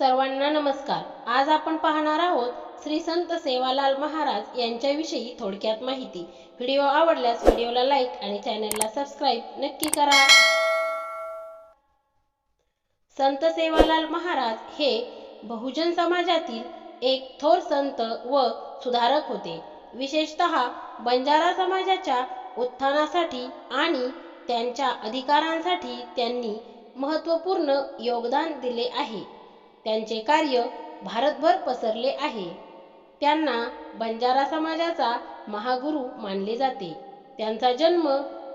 सर्वांना नमस्कार. आज आपण पाहणार आहोत श्री संत सेवालाल महाराज यांच्याविषयी थोडक्यात माहिती. व्हिडिओ आवडल्यास व्हिडिओला लाईक आणि चॅनलला सबस्क्राईब नक्की करा. संत सेवालाल महाराज हे बहुजन समाजातील एक थोर संत व सुधारक होते. विशेषतः बंजारा समाजाच्या उत्थानासाठी आणि त्यांच्या अधिकारांसाठी त्यांनी महत्त्वपूर्ण योगदान दिले आहे. त्यांचे कार्य भारतभर पसरले आहे. त्यांना बंजारा समाजाचा महागुरु मानले जाते. त्यांचा जन्म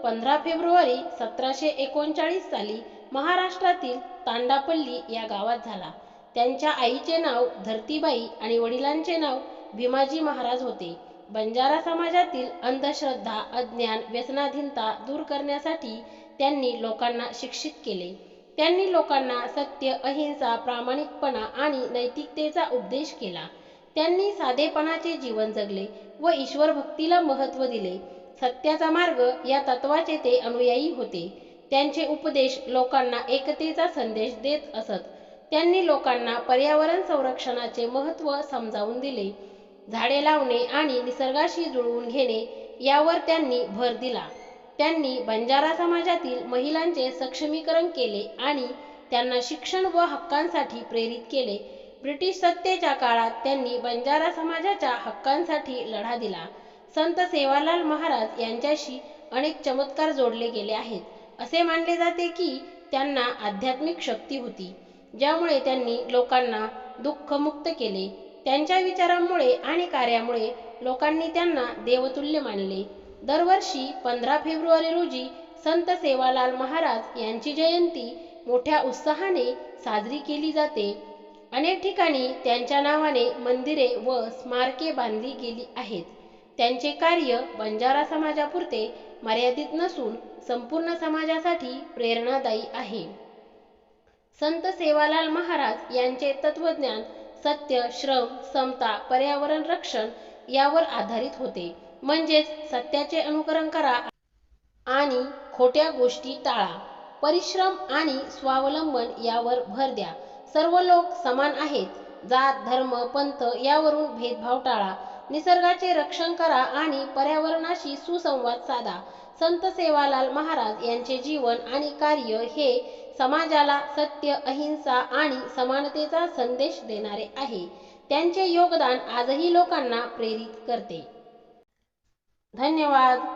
पंधरा फेब्रुवारी सतराशे एकोणचाळीस साली महाराष्ट्रातील तांडापल्ली या गावात झाला. त्यांच्या आईचे नाव धरतीबाई आणि वडिलांचे नाव भीमाजी महाराज होते. बंजारा समाजातील अंधश्रद्धा अज्ञान व्यसनाधीनता दूर करण्यासाठी त्यांनी लोकांना शिक्षित केले. त्यांनी लोकांना सत्य अहिंसा प्रामाणिकपणा आणि नैतिकतेचा उपदेश केला. त्यांनी साधेपणाचे जीवन जगले व ईश्वर भक्तीला महत्त्व दिले. सत्याचा मार्ग या तत्वाचे ते अनुयायी होते. त्यांचे उपदेश लोकांना एकतेचा संदेश देत असत. त्यांनी लोकांना पर्यावरण संरक्षणाचे महत्त्व समजावून दिले. झाडे लावणे आणि निसर्गाशी जुळवून घेणे यावर त्यांनी भर दिला. त्यांनी बंजारा समाजातील महिलांचे सक्षमीकरण केले आणि त्यांना शिक्षण व हक्कांसाठी प्रेरित केले. ब्रिटिश सत्तेच्या काळात त्यांनी बंजारा समाजाच्या हक्कांसाठी लढा दिला. संत सेवालाल महाराज यांच्याशी अनेक चमत्कार जोडले गेले आहेत. असे मानले जाते की त्यांना आध्यात्मिक शक्ती होती ज्यामुळे त्यांनी लोकांना दुःखमुक्त केले. त्यांच्या विचारांमुळे आणि कार्यामुळे लोकांनी त्यांना देवतुल्य मानले. दरवर्षी पंधरा फेब्रुवारी रोजी संत सेवालाल महाराज यांची जयंती मोठ्या उत्साहाने साजरी केली जाते. अनेक ठिकाणी त्यांच्या नावाने मंदिरे व स्मारके बांधली गेली आहेत. त्यांचे कार्य बंजारा समाजापुरते मर्यादित नसून संपूर्ण समाजासाठी प्रेरणादायी आहे. संत सेवालाल महाराज यांचे तत्वज्ञान सत्य श्रम समता पर्यावरण रक्षण यावर आधारित होते. म्हणजेच सत्याचे अनुकरण करा आणि खोट्या गोष्टी टाळा. परिश्रम आणि स्वावलंबन यावर भर द्या. सर्व लोक समान आहेत. जात धर्म पंथ यावरून भेदभाव टाळा. निसर्गाचे रक्षण करा आणि पर्यावरणाशी सुसंवाद साधा. संत सेवालाल महाराज यांचे जीवन आणि कार्य हे समाजाला सत्य अहिंसा आणि समानतेचा संदेश देणारे आहे. त्यांचे योगदान आजही लोकांना प्रेरित करते. धन्यवाद